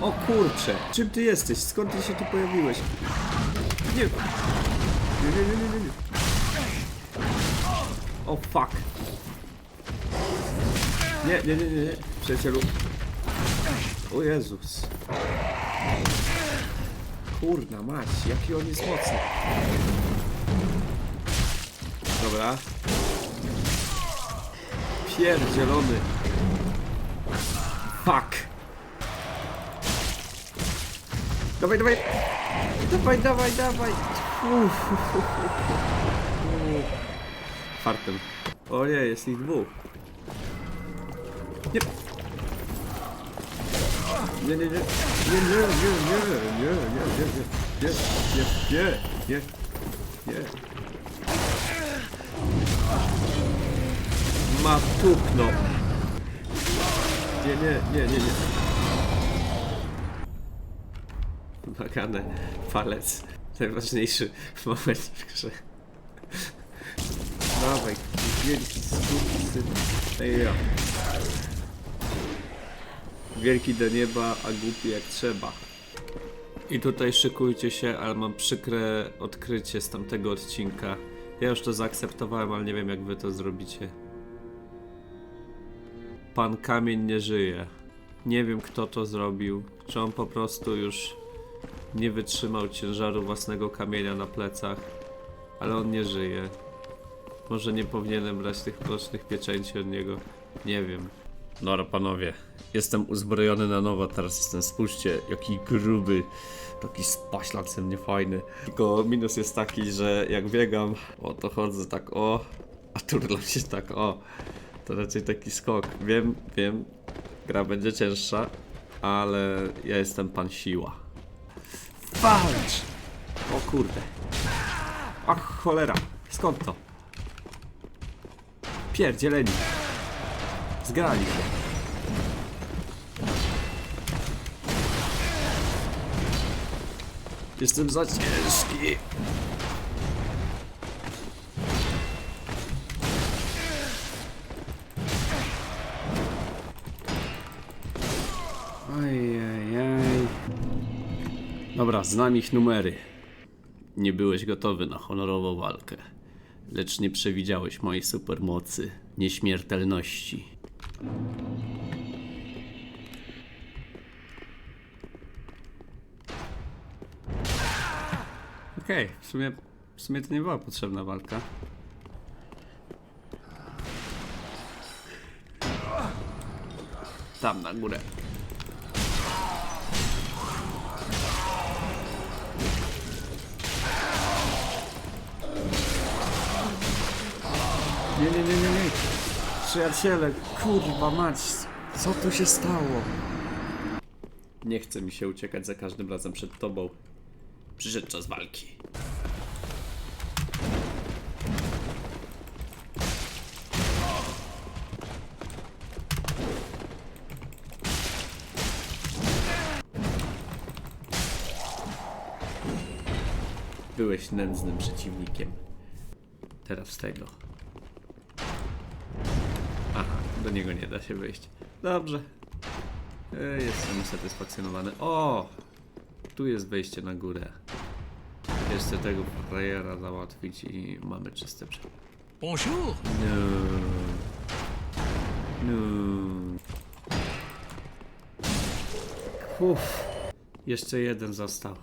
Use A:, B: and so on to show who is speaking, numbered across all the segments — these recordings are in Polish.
A: O kurcze, czym ty jesteś? Skąd ty się tu pojawiłeś? Nie. Nie, nie, nie, nie, nie. O fuck. Nie, nie, nie, nie, nie. Przyjacielu. O Jezus. Kurna mać, jaki on jest mocny. Dobra. Pierdzielony. Fuck. Dawaj, dawaj. Dawaj, dawaj, dawaj. Uff. Fartem. O nie, jest ich dwóch. Nie. Nie, nie, nie. Nie, nie, nie, nie, nie, nie, nie, nie, nie, nie, nie, nie, nie. Matukno. Nie, nie, nie, nie, nie. Wymagany palec. Najważniejszy moment w grze. Dawaj, wielki syn. Ej, ja. Wielki do nieba, a głupi jak trzeba. I tutaj szykujcie się, ale mam przykre odkrycie z tamtego odcinka. Ja już to zaakceptowałem, ale nie wiem jak wy to zrobicie. Pan Kamień nie żyje. Nie wiem kto to zrobił. Czy on po prostu już nie wytrzymał ciężaru własnego kamienia na plecach, ale on nie żyje. Może nie powinienem brać tych prosznych pieczęci od niego. Nie wiem. Dobra, panowie. Jestem uzbrojony na nowo, teraz jestem, spójrzcie, jaki gruby, taki spaślak ze mnie fajny. Tylko minus jest taki, że jak biegam, o to chodzę tak o, a turlam się tak o. To raczej taki skok. Wiem, wiem, gra będzie cięższa, ale ja jestem pan siła. Walcz! O kurde. Ach, cholera. Skąd to? Pierdzieleni. Zgrali się. Jestem za ciężki. Dobra, znam ich numery. Nie byłeś gotowy na honorową walkę, lecz nie przewidziałeś mojej supermocy, nieśmiertelności. Okej, w, sumie, w sumie to nie była potrzebna walka. Tam na górę. Przyjaciele, kurwa mać, co tu się stało? Nie chce mi się uciekać za każdym razem przed tobą. Przyszedł czas walki. Byłeś nędznym przeciwnikiem. Teraz tego. Do niego nie da się wyjść. Dobrze. E, Jestem usatysfakcjonowany. O! Tu jest wejście na górę. Jeszcze tego frajera załatwić i mamy czyste brze.
B: Bonjour.
A: No. No. Uff. Jeszcze jeden został.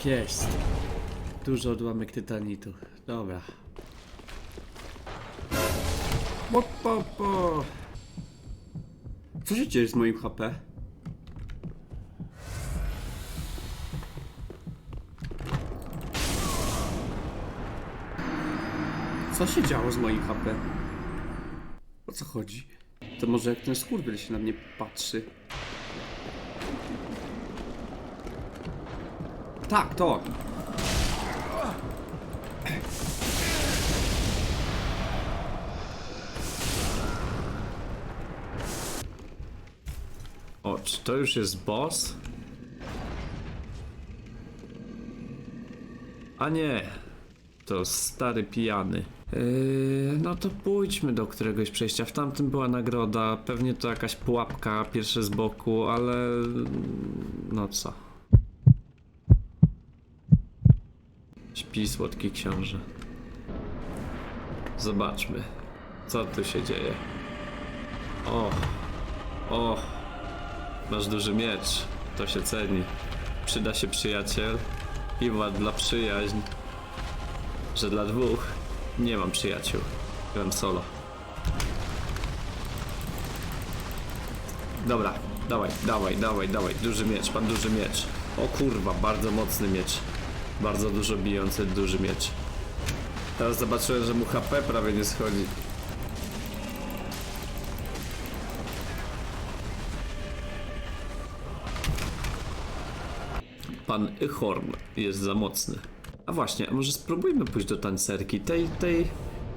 A: Tak jest. Dużo odłamek tytanitu. Dobra. Po, po, po. Co się dzieje z moim HP? Co się działo z moim HP? O co chodzi? To może jak ten skurwiel się na mnie patrzy. Tak, to. O, czy to już jest boss? A nie, to stary pijany. Yy, no to pójdźmy do któregoś przejścia. W tamtym była nagroda, pewnie to jakaś pułapka, pierwsze z boku, ale no co. Śpi słodki książę. Zobaczmy, co tu się dzieje. O, o, masz duży miecz, to się ceni. Przyda się przyjaciel. Piwa dla przyjaźń. Że dla dwóch nie mam przyjaciół. Gram solo. Dobra, dawaj, dawaj, dawaj, dawaj. Duży miecz, pan duży miecz. O kurwa, bardzo mocny miecz. Bardzo dużo bijący duży miecz. Teraz zobaczyłem, że mu HP prawie nie schodzi. Pan Ychorn jest za mocny. A właśnie, a może spróbujmy pójść do tancerki, tej, tej,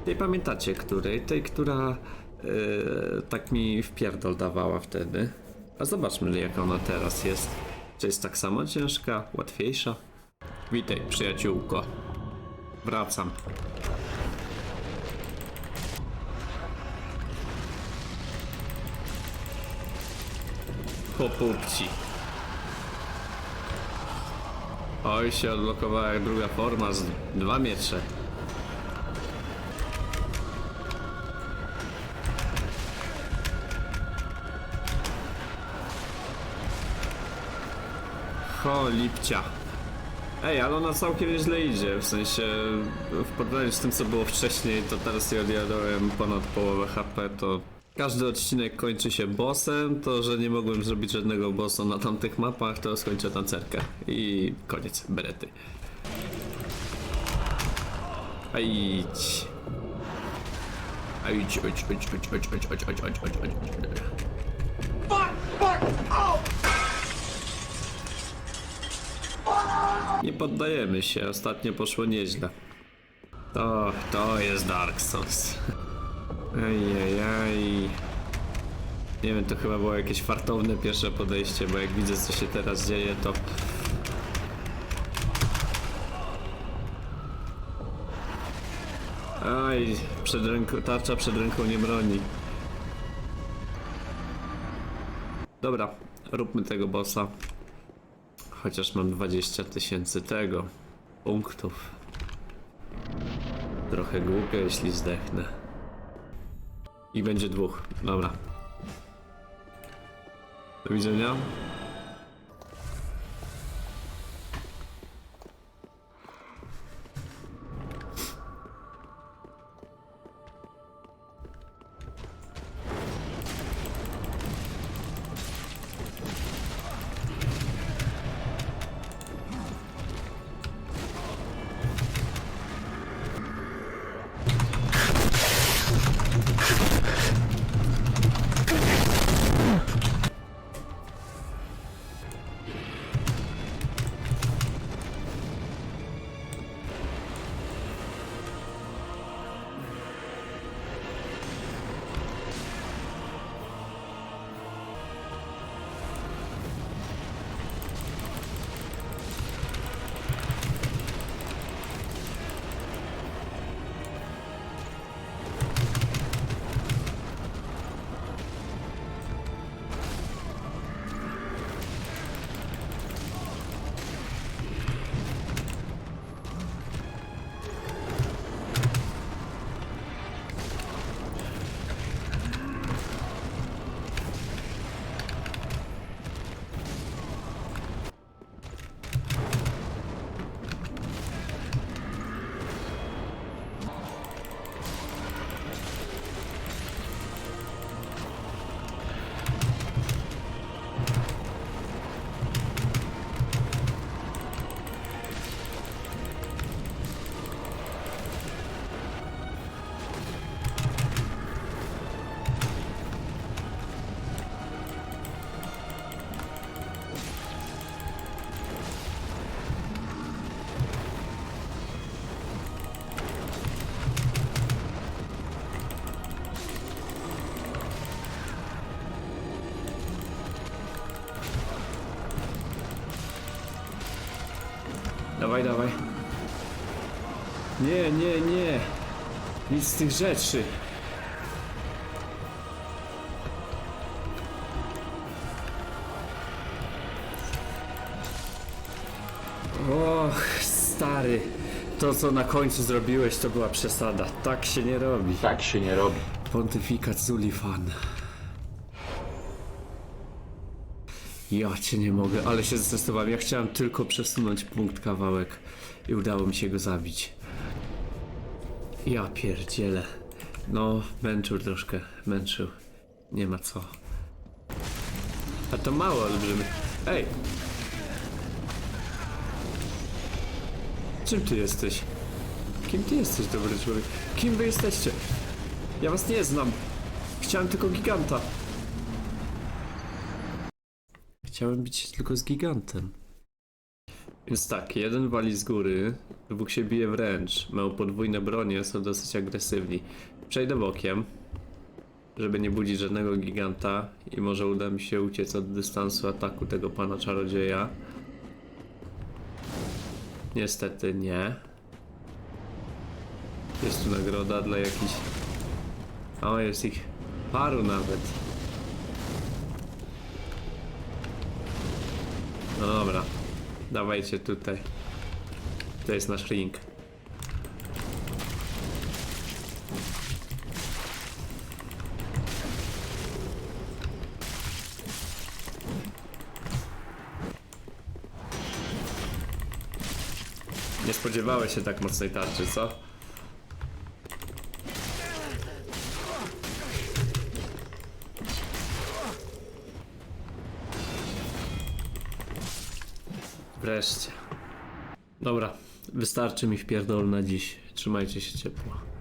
A: tej pamiętacie której? Tej, która e, tak mi w pierdol dawała wtedy. A zobaczmy jak ona teraz jest. Czy jest tak samo ciężka, łatwiejsza? Witaj, przyjaciółko. Wracam. Popupci. Oj, się odblokowała jak druga forma z dwa miecze. Ho, lipcia. Ej, ale ona całkiem nieźle idzie, w sensie w porównaniu z tym co było wcześniej, to teraz ja odjadłem ponad połowę HP, to każdy odcinek kończy się bossem, to że nie mogłem zrobić żadnego bossa na tamtych mapach, to skończę tancerkę i koniec, berety. A idź. A idź, idź, idź, idź, idź, idź, idź, idź, idź, idź, idź, idź. Nie poddajemy się, ostatnio poszło nieźle. To, to jest Dark Souls. Ejejej. Nie wiem, to chyba było jakieś fartowne pierwsze podejście, bo jak widzę co się teraz dzieje, to... Aj, przed ręką, tarcza przed ręką nie broni. Dobra, róbmy tego bossa. Chociaż mam 20 tysięcy tego punktów. Trochę głupio, jeśli zdechnę. I będzie dwóch. Dobra. Do widzenia. Dawaj, dawaj. Nie, nie, nie. Nic z tych rzeczy. Och, stary. To, co na końcu zrobiłeś, to była przesada. Tak się nie robi.
B: Tak się nie robi.
A: Pontyfikat Zulifan. Ja cię nie mogę, ale się zestresowałem. Ja chciałem tylko przesunąć punkt kawałek i udało mi się go zabić. Ja pierdzielę. No, męczył troszkę, męczył. Nie ma co. A to mało olbrzymy. Ej! Czym ty jesteś? Kim ty jesteś, dobry człowiek? Kim wy jesteście? Ja was nie znam. Chciałem tylko giganta. Chciałem bić się tylko z gigantem. Więc tak, jeden wali z góry, dwóch się bije wręcz, mają podwójne bronie, są dosyć agresywni. Przejdę bokiem, żeby nie budzić żadnego giganta i może uda mi się uciec od dystansu ataku tego pana czarodzieja. Niestety nie. Jest tu nagroda dla jakichś... O, jest ich paru nawet. No dobra, dawajcie tutaj. To jest nasz ring. Nie spodziewałeś się tak mocnej tarczy, co? Wreszcie. Dobra, wystarczy mi wpierdol na dziś. Trzymajcie się ciepło.